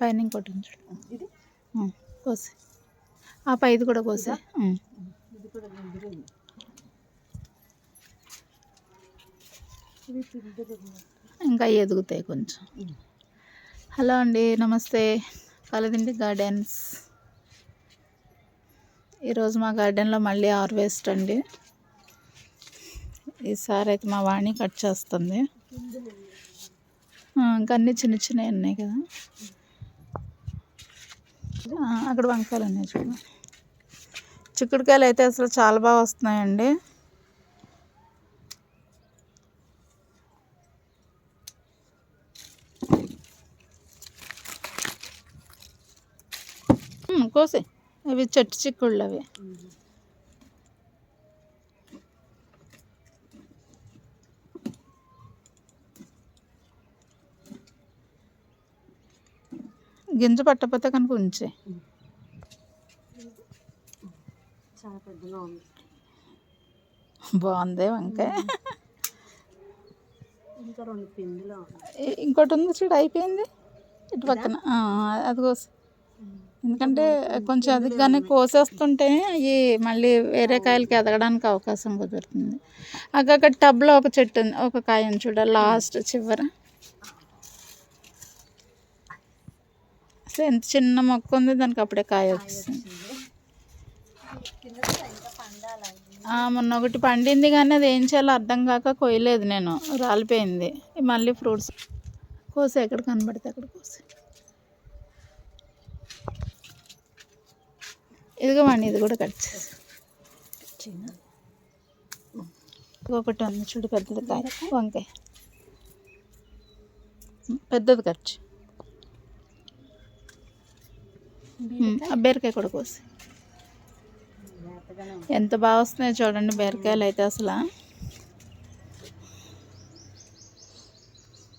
పైన ఇంకోటి ఇది? కోసి. ఆ పైది కూడా కోసే. ఇంకా అవి ఎదుగుతాయి కొంచెం. హలో అండి నమస్తే. కలదిండి గార్డెన్స్. ఈరోజు మా గార్డెన్లో మళ్ళీ హార్వెస్ట్ అండి. ఈసారి అయితే మా వాణి కట్ చేస్తుంది. ఇంకా అన్నీ చిన్న చిన్నవి ఉన్నాయి కదా. అక్కడ వంకాయలు ఉన్నాయి చిక్కుడుకాయలు అయితే అసలు చాలా బాగా వస్తున్నాయండి. ఉమ్, కోసే అవి చెట్టు చిక్కుళ్ళు అవి. గింజ పట్టకపోతే కనుక ఉంచే. బాగుంది వంకాయ. ఇంకోటి ఉంది చూడు అయిపోయింది. ఇటు పక్కన. అది కోసి. ఎందుకంటే కొంచెం అదిగానే కోసేస్తుంటే అవి మళ్ళీ వేరే కాయలకి ఎదగడానికి అవకాశం కుదురుతుంది. అక్కడ టబ్లో ఒక చెట్టు ఉంది ఒక కాయ ఉంది చూడ లాస్ట్ చివర. అసలు ఎంత చిన్న మొక్క ఉంది దానికి అప్పుడే కాయ వచ్చింది మొన్న ఒకటి పండింది కానీ అది ఏం చేయాలో అర్థం కాక కొయ్యలేదు నేను. రాలిపోయింది. మళ్ళీ ఫ్రూట్స్ కోసి ఎక్కడ కనబడితే అక్కడ కోసి. ఇదిగోమండి ఇది కూడా కట్ చేసి. ఒకటి ఉంది చూడు పెద్దది కాయ వంకాయ. పెద్దది కట్ ఆ బీరకాయ కూడా కోసి. ఎంత బాగా వస్తున్నాయో చూడండి బీరకాయలు అయితే అసలు.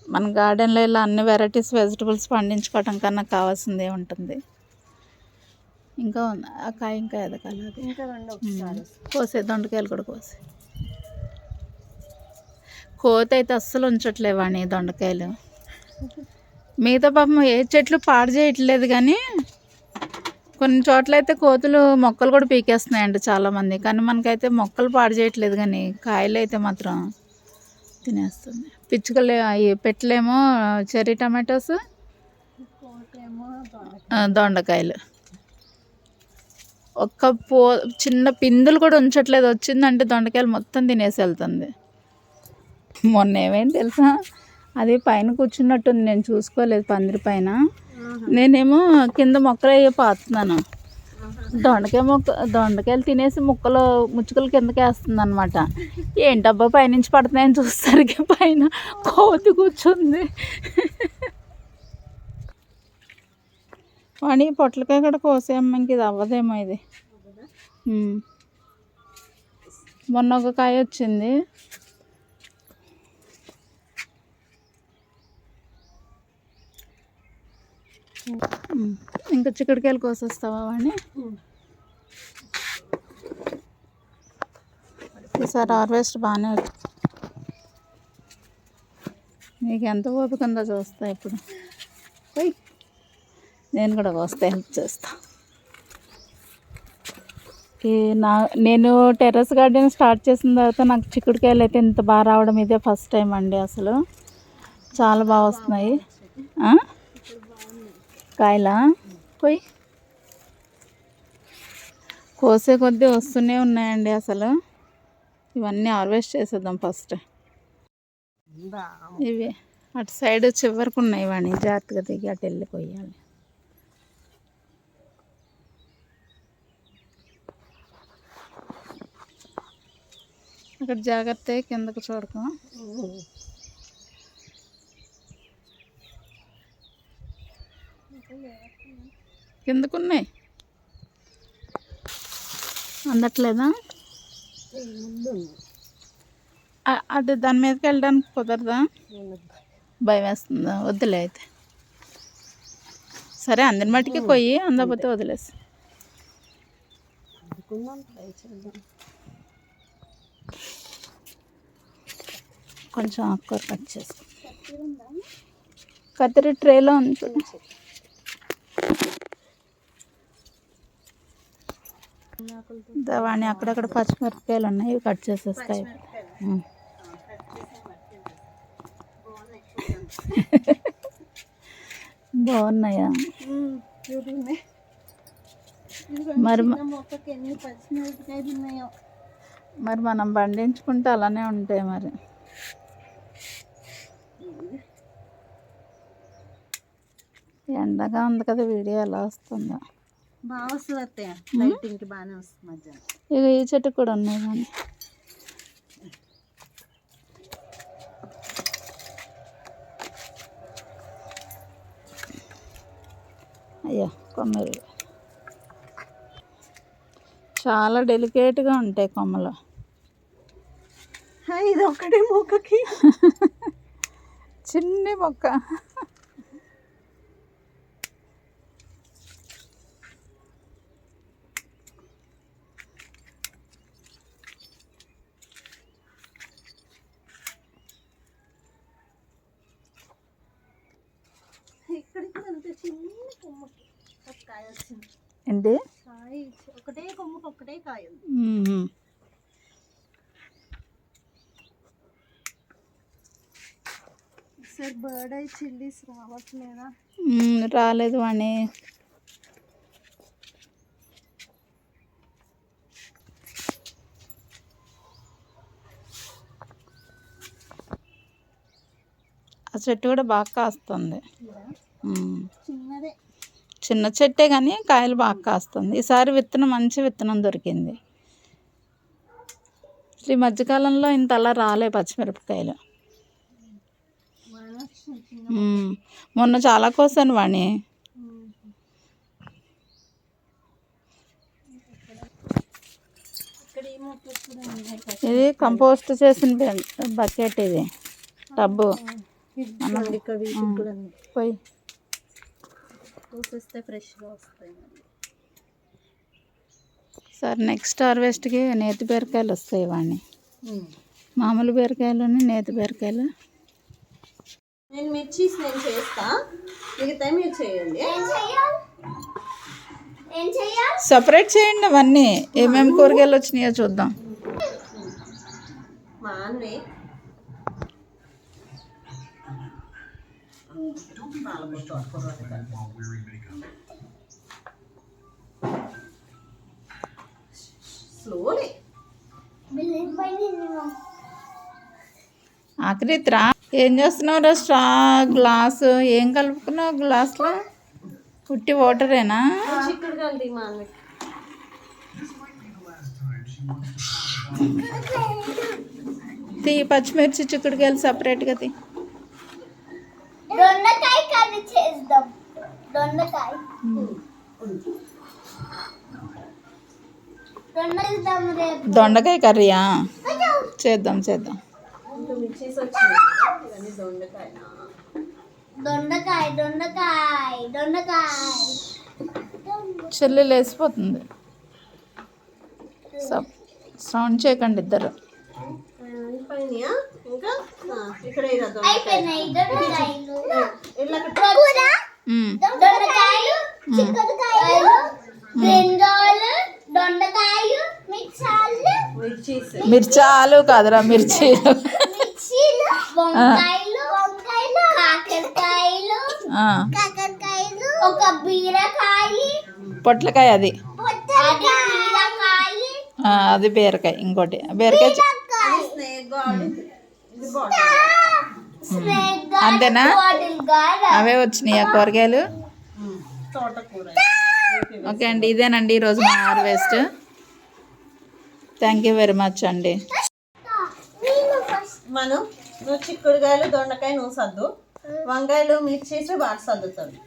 మన గార్డెన్లో ఇలా అన్ని వెరైటీస్ వెజిటబుల్స్ పండించుకోవటం కన్నా కావాల్సిందే ఉంటుంది. ఇంకా ఉంది. ఆ కాయ ఇంకా ఎదగాలి అది. కోసే దొండకాయలు కూడా కోసే. కోత అయితే అస్సలు ఉంచట్లేవాణి దొండకాయలు. మిగతా పాపం ఏ చెట్లు పాడు చేయట్లేదు కానీ కొన్ని చోట్ల అయితే కోతులు మొక్కలు కూడా పీకేస్తున్నాయండి చాలామంది. కానీ మనకైతే మొక్కలు పాడు చేయట్లేదు కానీ కాయలు అయితే మాత్రం తినేస్తుంది. పిచ్చుకలు అవి పెట్టలేమో చెర్రీ టమాటోస్ దొండకాయలు. ఒక్క పో చిన్న పిందులు కూడా ఉంచట్లేదు. వచ్చిందంటే దొండకాయలు మొత్తం తినేసి వెళ్తుంది. మొన్న ఏమైంది తెలుసా? అది పైన కూర్చున్నట్టుంది. నేను చూసుకోలేదు పందిరి పైన. నేనేమో కింద మొక్కలు అయ్యే పాతున్నాను. దొండకాయ మొక్క దొండకాయలు తినేసి ముక్కలు ముచ్చుకలు కిందకి వేస్తుంది అనమాట ఏంటబ్బా పైనుంచి పడుతున్నాయని చూసేసరికి పైన కోతి కూర్చుంది. వాణి పొట్లకాయ కూడా కోసేయమ్మ ఇంక ఇది అవ్వదేమో ఇది. మొన్న ఒక కాయ వచ్చింది. ఇంకా చిక్కుడుకాయలు కోసేస్తావా వాడిని? ఈసారి హార్వెస్ట్ బాగానే వచ్చింది నీకు ఎంత ఓపిక ఉందో చూస్తా ఇప్పుడు. పోయి. నేను కూడా వస్తే హెల్ప్ చేస్తా. ఈ నా నేను టెర్రస్ గార్డెన్ స్టార్ట్ చేసిన తర్వాత నాకు చిక్కుడుకాయలు అయితే ఇంత బాగా రావడం ఇదే ఫస్ట్ టైం అండి అసలు. చాలా బాగా వస్తున్నాయి. కాయలా? పోయి. కోసే కొద్దీ వస్తూనే ఉన్నాయండి అసలు. ఇవన్నీ హార్వెస్ట్ చేసేద్దాం ఫస్ట్. ఇవి. అటు సైడ్ చివరికి ఉన్నాయి వాణి. జాగ్రత్తగా దిగి అటు వెళ్ళి కొయ్యాలి అక్కడ జాగ్రత్త కిందకు చూడకు. కిందకున్నాయి అందట్లేదా? అది దాని మీదకి వెళ్ళడానికి కుదరదా? భయం వేస్తుందా? వద్దులే అయితే. సరే అందిన మట్టికి కొయ్యి అందకపోతే వదిలేసి. కొంచెం ఆకుకూర కట్ చేసుకో. కత్తిరి ట్రేలో ఉంది చూడు ఆకులతో వాడిని అక్కడక్కడ పచ్చిమిరపకాయలు ఉన్నాయి కట్ చేసేస్తాయి. బాగున్నాయా? మరి మరి మనం పండించుకుంటే అలానే ఉంటాయి మరి. ఎండగా ఉంది కదా వీడియో ఎలా వస్తుందో. బాగా వస్తుంది అత్తయ్య. లైటింగ్కి బాగానే వస్తుంది మధ్యాహ్నం. ఇక ఈ చెట్టు కూడా ఉన్నాయి కానీ. అయ్యో కొమ్మలు. చాలా డెలికేట్గా ఉంటాయి కొమ్మలు. ఇది ఒకటే మొక్కకి. చిన్ని మొక్క. చిన్న కొమ్మకి ఒక కాయ వచ్చింది. ఏంటి? కాయ ఇచ్చి- ఒకటే కొమ్మకి ఒకటే కాయ బర్డ్ చిల్లీస్ రావట్లేదా? రాలేదు వాణి. ఆ చెట్టు కూడా బాగా కాస్తుంది. చిన్నదే. చిన్న చెట్టే కానీ కాయలు బాగా కాస్తుంది. ఈసారి విత్తనం మంచి విత్తనం దొరికింది. ఈ మధ్యకాలంలో ఇంత అలా రాలే పచ్చిమిరపకాయలు. మొన్న చాలా కోసాను వాణి. ఇది కంపోస్ట్ చేసిన బకెట్ ఇది. టబ్బు. ఉంది. పోయి. కోసేస్తే ఫ్రెష్గా వస్తాయి మళ్ళీ సరే నెక్స్ట్ హార్వెస్ట్కి నేతి బీరకాయలు వస్తాయి వాణి మామూలు బీరకాయలు నేతి బీరకాయలు. నేను మిర్చీస్ నేను చేస్తా. మిగతా మీరు చేయండి. సపరేట్ చేయండి అవన్నీ. ఏమేమి కూరగాయలు వచ్చినాయో చూద్దాం. మా స్లోలీ ఆఖరిత్రా ఏం చేస్తున్నావు రా స్ట్రా? గ్లాసు ఏం కలుపుకున్నావు గ్లాస్లో? పుట్టి వాటరేనా? తీ పచ్చిమిర్చి చిక్కుడుకాయలు సపరేట్గా తీ. దొండకాయ కర్రీ చేద్దాం. దొండకాయ. దొండకాయ కర్రీయా? చేద్దాం చేద్దాం. దొండకాయ దొండకాయ దొండకాయ. చెల్లి లేసిపోతుంది సప్ సౌండ్ చేయకండి ఇద్దరు. ఇంకా? ఇక్కడ మిర్చాలు. కాదురా మిర్చీలు. ఒక బీరకాయ. పొట్లకాయ అది. అది బీరకాయ ఆ, అది బీరకాయ ఇంకోటి. బీరకాయ. అంతేనా? అవే వచ్చినాయి కూరగాయలు? ఓకే అండి ఇదేనండి ఈరోజు మా harvest. Thank you very much అండి. మనం నువ్వు చిక్కుడుకాయలు దొండకాయ నువ్వు సర్దు. వంకాయలు మిర్చి బాగా సర్దుతుంది